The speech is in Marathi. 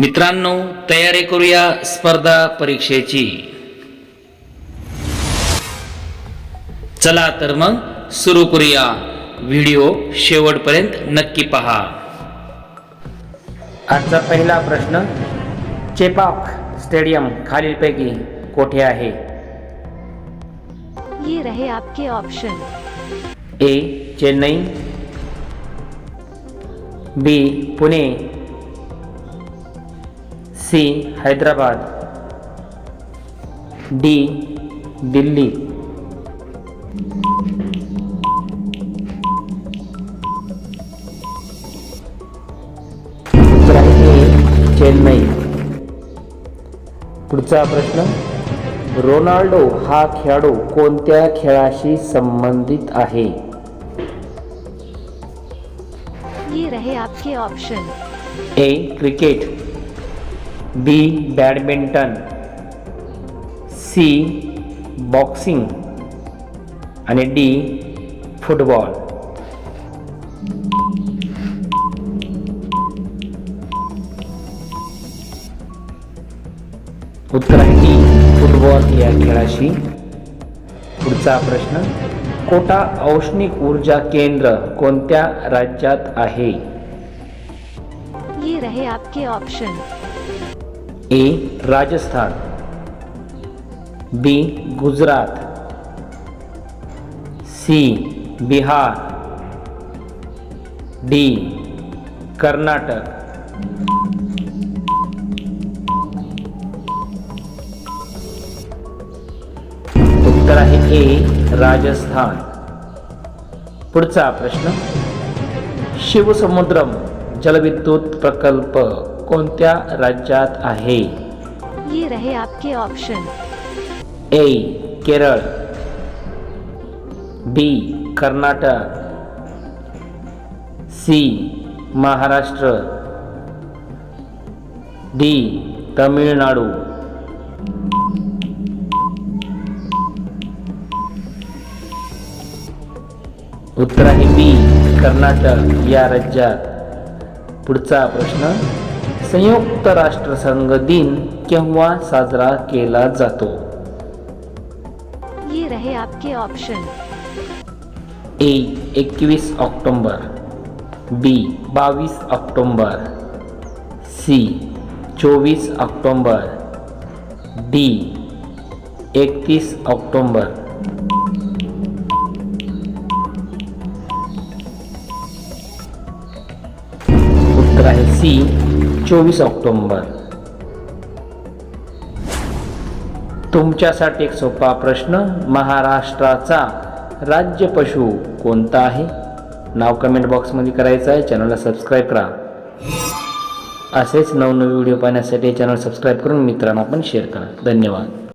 मित्रांनो तयारी करूया स्पर्धा परीक्षेची. चला तर मग सुरू करूया. व्हिडिओ शेवटपर्यंत नक्की पहा. आजचा पहिला प्रश्न चेपाक स्टेडियम खालीलपैकी कोठे आहे? ये रहे आपके option A Chennai. B Pune. C Hyderabad. D Delhi. Chennai. पुढचा प्रश्न रोनाल्डो हा खेळाडू कोणत्या खेळाशी संबंधित आहे? ये रहे आपके option A cricket. B badminton C boxing आणि डी फुटबॉल उत्तर आहे e, डी फुटबॉल या खेळाशी. पुढचा प्रश्न कोटा औष्णिक ऊर्जा केंद्र कोणत्या राज्यात आहे? ये रहे आपके option A Rajasthan. B Gujarat. C Bihar. D Karnataka. उत्तर आहे ए राजस्थान. पुढचा प्रश्न. शिवसमुद्रम जलविद्युत प्रकल्प. कोणत्या राज्यात आहे? ये रहे आपके option A Kerala. B Karnataka. C Maharashtra. D Tamil Nadu. उत्तर आहे बी कर्नाटक या राज्यात. पुढचा प्रश्न. संयुक्त राष्ट्रसंघ दिन केव्हा साजरा केला जातो? ये रहे आपके ऑप्शन ए एकवीस ऑक्टोंबर. बी बावीस ऑक्टोंबर. सी चोवीस ऑक्टोंबर. डी एकतीस ऑक्टोंबर. उत्तर आहे सी चोवीस ऑक्टोंबर. तुमच्यासाठी एक सोपा प्रश्न महाराष्ट्राचा राज्य पशु कोणता आहे? नाव कमेंट बॉक्समध्ये करायचं आहे चॅनलला सबस्क्राईब करा. असेच नवनवीन व्हिडिओ पाहण्यासाठी चॅनल सबस्क्राईब करून मित्रांना पण शेअर करा. धन्यवाद.